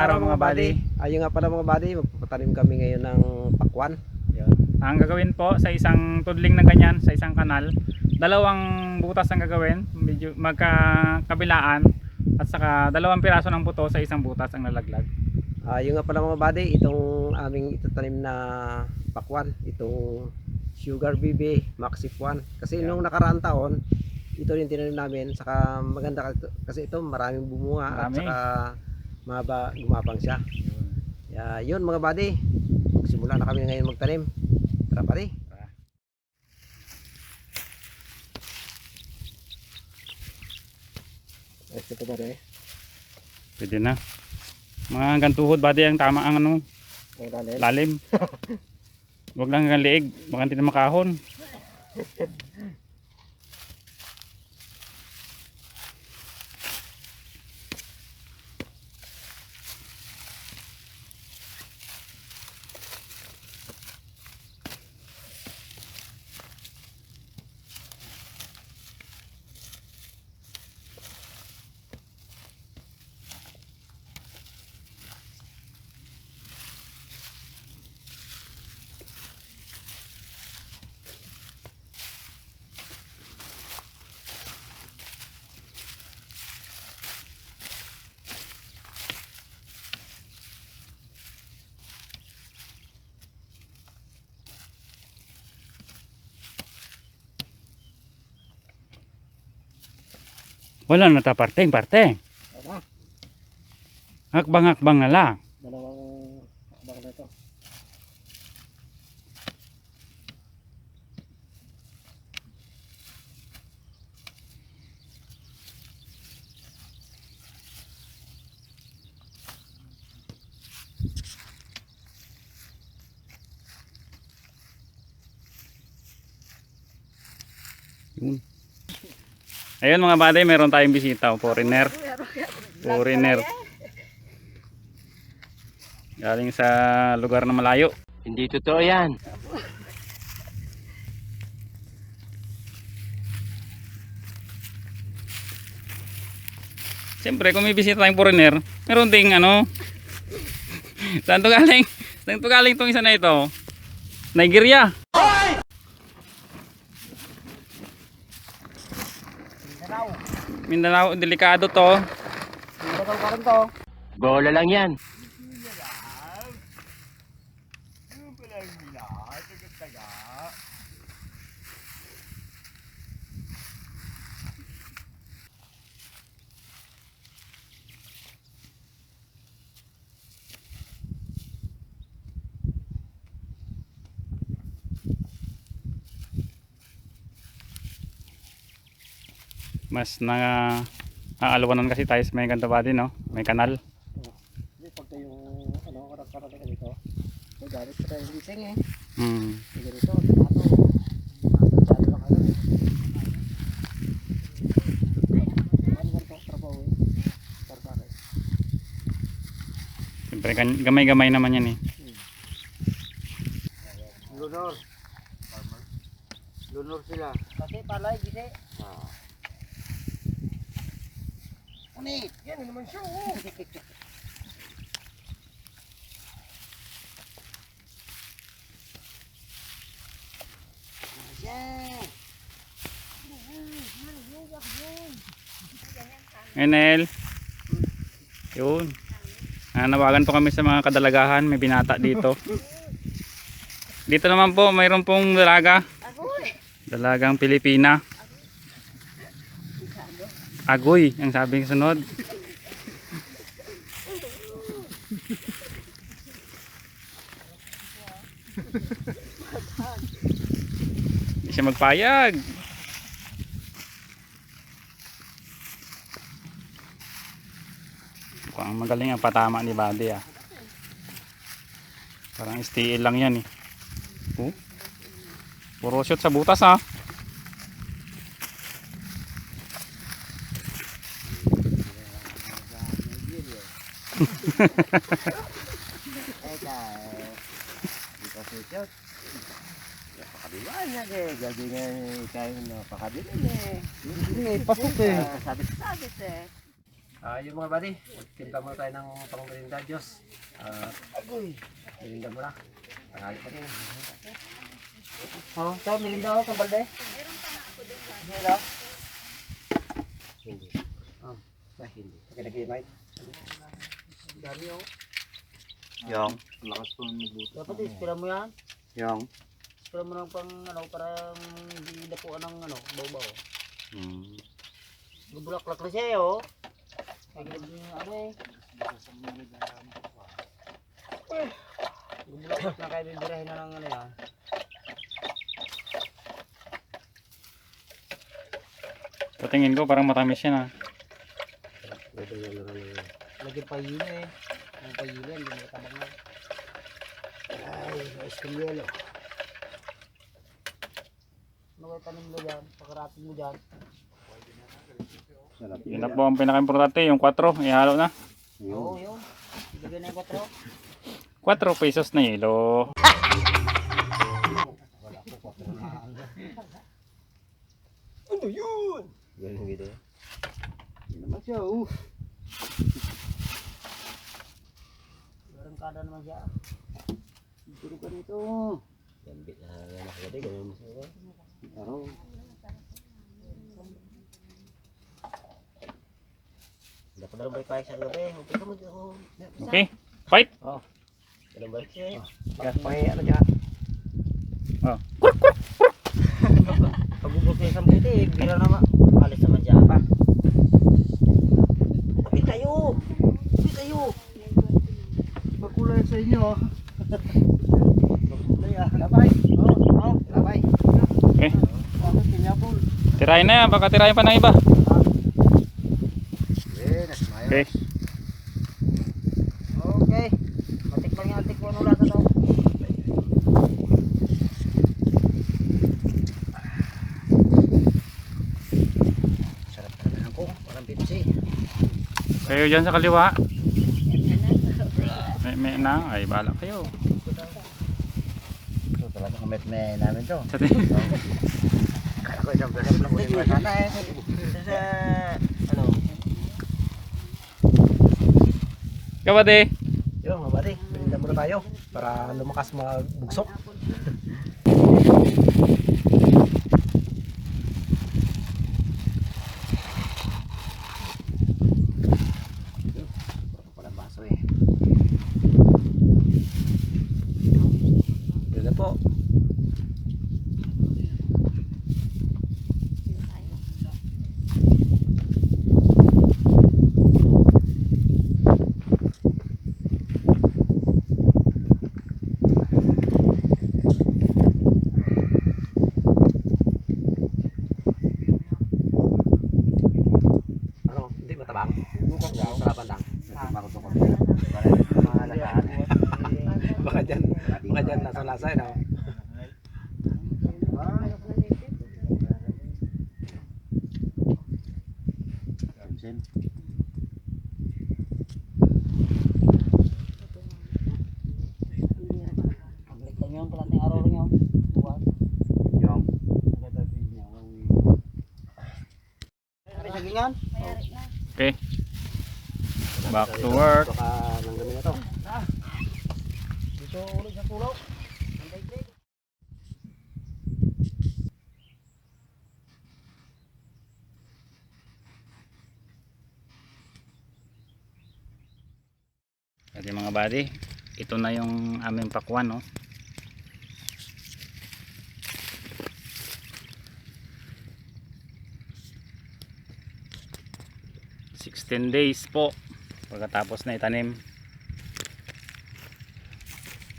Araw mga buddy. Ayun nga pala mga buddy, magpapatanim kami ngayon ng pakwan. Yan. Ang gagawin po sa isang tudling ng ganyan, sa isang kanal, dalawang butas ang gagawin, medyo magkakabilaan at saka dalawang piraso ng buto sa isang butas ang lalaglag. Ayun nga pala mga buddy, itong aming itatanim na pakwan, itong Sugar BB Maxi 1. Kasi Yan. nung nakaraang taon, ito rin tinanim namin. Saka maganda kasi- ito maraming bumunga Marami. at saka mahaba, gumapang siya. Ya, yun mga buddy, magsimula na kami ngayon magtanim. Tara buddy. Ito pa buddy. Pwede na. Mga hanggang tuhod buddy ang tama ang ano, Ang lalim. lalim. Huwag lang hanggang liig, baka hindi na makahon. Wala na ta parteng, parteng. Tama. Hakbang-hakbang na lang. Dalawang akbang na ito. Yun. Ayun mga buddy, meron tayong bisita, foreigner. Foreigner. Galing sa lugar na malayo. Hindi totoo yan. Siyempre, kung may bisita tayong foreigner, meron ding ano. Saan to galing? Saan to galing tong isa na ito? Nigeria. Mindanao, delikado to. Bagal pa rin to. Bola lang yan. Mas na aalwanan kasi tayo sa may ganito body, no? May kanal. Hindi, pagka yung ano, karang-karang na dito, may gamit pa tayo gising eh. Hmm. May ganito, ba eh. Eh. Siyempre, gamay-gamay naman yan eh. Lunor. Lunor sila. Kasi palay, gisi. Unit, yan naman siya. oh. Enel. Yun. Nanawagan po kami sa mga kadalagahan. May binata dito. Dito naman po, mayroon pong dalaga. Dalagang Pilipina. Agoy, ang sabi ng sunod. Hindi siya magpayag. Mukhang magaling ang patama ni Buddy ah. Parang STL lang yan eh. Oh. Puro shot sa butas ah. Eka, di ka sisot. Napakadilaan niya eh. Gabi nga tayo napakadilaan eh. Hindi, pasok eh. Sabit-sabit eh. Ah, yung mga buddy, timpla muna tayo ng pangmerinda, Diyos. Ah, merinda muna. Tangali pa rin. Oh, ito, milinda ako, kambalde. Meron Hindi. Ah, ah, hindi. Pagkalagay, Mike. Dami oh. Yung. Dapat ispira mo yan. Yung. Ispira mo lang pang ano, para hindi dapuan ng ano, baw-baw. Hmm. Gubulaklak na siya eh, oh. Ganun yung ano eh. Gubulaklak na kaya bibirahin na ng ano yan. Patingin ko parang matamis yan ah. Pwede na lang yung... Lagi pa yun eh. Ang pa yun, hindi mo tabang na. Ay, mais kong yelo. Ano kaya tanim mo dyan? Pakarating mo dyan. Sarap Yun na po ang pinaka-importante, yung 4, ihalo na. Oo, yun. Ilagay na yung 4. 4 pesos na yelo. Ano yun? Yan yung video. Yun oh. Meron kada naman siya. Siguro ka nito. Gambit na anak ko din. Ganyan mo siya. Pero, dapat na balik tayo sa gabi. Okay ka mo dyan. oh. Okay, fight! Ganun balik siya. Gas pa eh, ano dyan? Oh. Pag ubos na isang puti, eh, bira naman. Alis naman siya. Pa. Tabi tayo! Tabi tayo! Magkulay sa inyo. Ah. Labay. Oo, oo, labay. Okay, tirahin na yan, baka tirahin pa ng iba. Okay, Okay. Matikman yung antik ko ano lasa daw. Sarap talaga ng kong. Parang Pepsi. kayo dyan sa kaliwa. May na, ay bala kayo. Ito talagang met me namin to. Sa tin- Kaya ko isang beses lang ulit mo sana eh. Sa ano? Mga buddy, binila muna tayo para lumakas magbugsok. Walang baso eh. Yun na po. Ano, hindi matabang. Sarapan lang. Mga lagaan. Baka dyan, baka dyan eh. Buwan. Yung. May sagingan? Okay, back to work. Baka nanggamin na to. Dito ulit sa daigdig. Ito mga buddy, ito na yung aming pakwan no. Sixteen days po pagkatapos na itanim.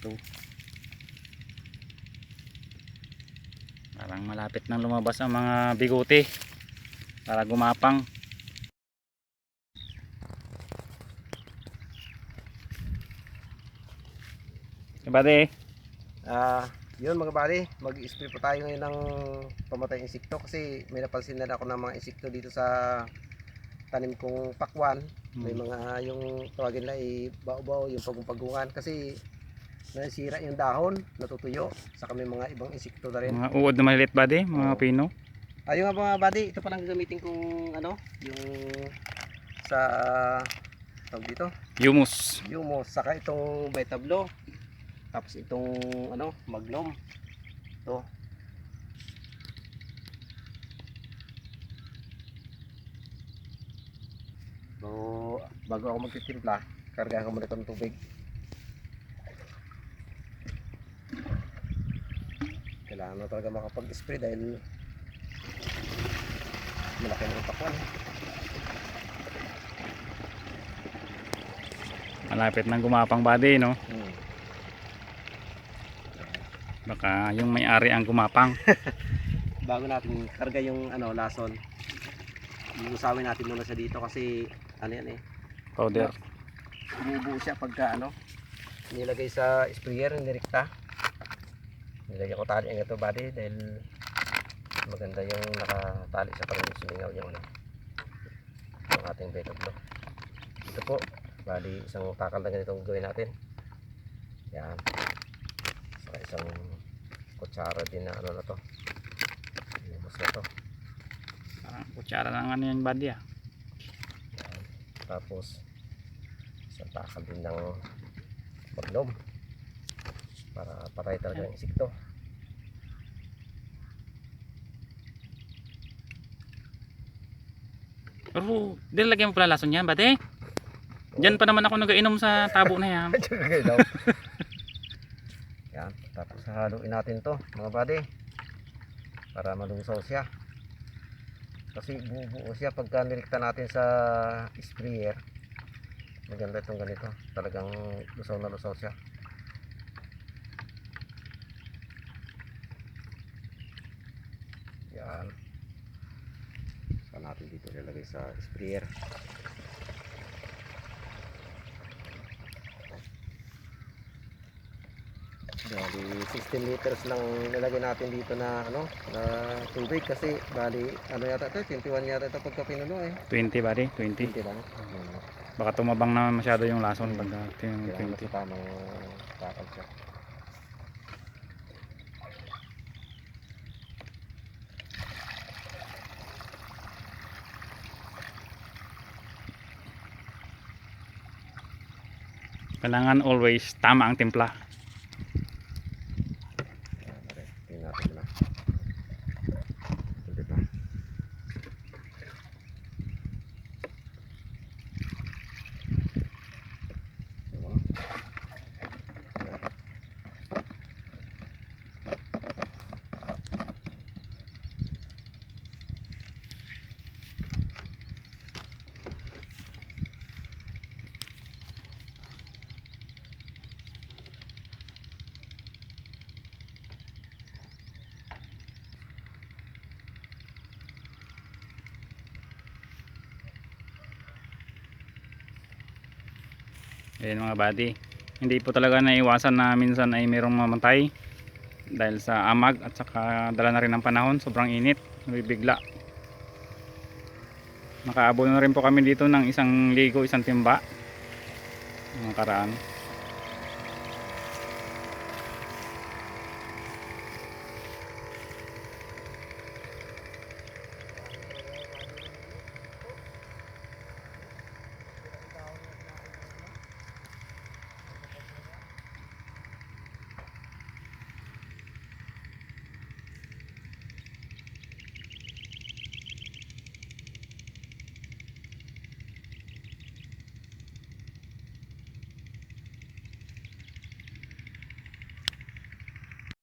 Ito. Parang malapit nang lumabas ang mga bigote para gumapang. Buddy, Ah, yun mga buddy, mag-spray po tayo ngayon ng pamatay insekto kasi may napansin na ako ng mga insekto dito sa tanim kong pakwan. May mga yung tawagin nila ay bao-bao, yung pagpagungan kasi nasira yung dahon, natutuyo. Saka may mga ibang insekto na rin. mga uod na maliit buddy, mga Oo. pino. Ayun nga mga buddy, ito palang gagamitin kong ano, yung sa tawag dito, Humus. Humus, saka itong Vitablo. Tapos itong ano, Magnum. Ito. So, bago ako magtitimpla, karga ko muna itong tubig. Kailangan na talaga makapag-spray dahil malaki ng takwan. Malapit nang gumapang body, no? Hmm. Baka yung may-ari ang gumapang. bago natin karga yung ano lason iusawin natin muna siya dito kasi ano yan eh? Powder. bumubuo siya pagka ano? Nilagay sa sprayer nirikta nilagay ko tali ang ito body dahil maganda yung nakatali sa parang sumingaw yung ano yung ating of block. Ito po bali isang takal na ganitong gawin natin. Yan. Saka isang kutsara din na ano na to. Lumos na to. Ah, kutsara ng ano yan body ah. Tapos isang takal din ng maglom para patay talaga ng insekto. Pero, dilagyan mo pala lason yan, bate. Diyan pa naman ako nagainom sa tabo na yan. Yan, tapos haluin natin to mga buddy para malungsaw siya. Kasi bubuo siya pagka nilikta natin sa sprayer. Maganda itong ganito. Talagang lusaw na lusaw siya. Yan. Saan natin dito nilagay sa sprayer. Bali 16 liters lang nilagay natin dito na ano na tubig kasi bali ano yata ito 21 yata ito pagka pinuno eh 20 body, 20. 20 lang hmm. Baka tumabang naman masyado yung lason pag kaya yung nasa 20. tamang takal siya Kailangan always tama ang timpla. Yan, pare. tingnan natin muna tuloy na Diba? Ayan mga buddy. Hindi po talaga naiwasan na minsan ay mayroong mamatay dahil sa amag at saka dala na rin ng panahon, sobrang init, nabibigla. Nakaabot na rin po kami dito ng isang ligo, isang timba. Mga karaan.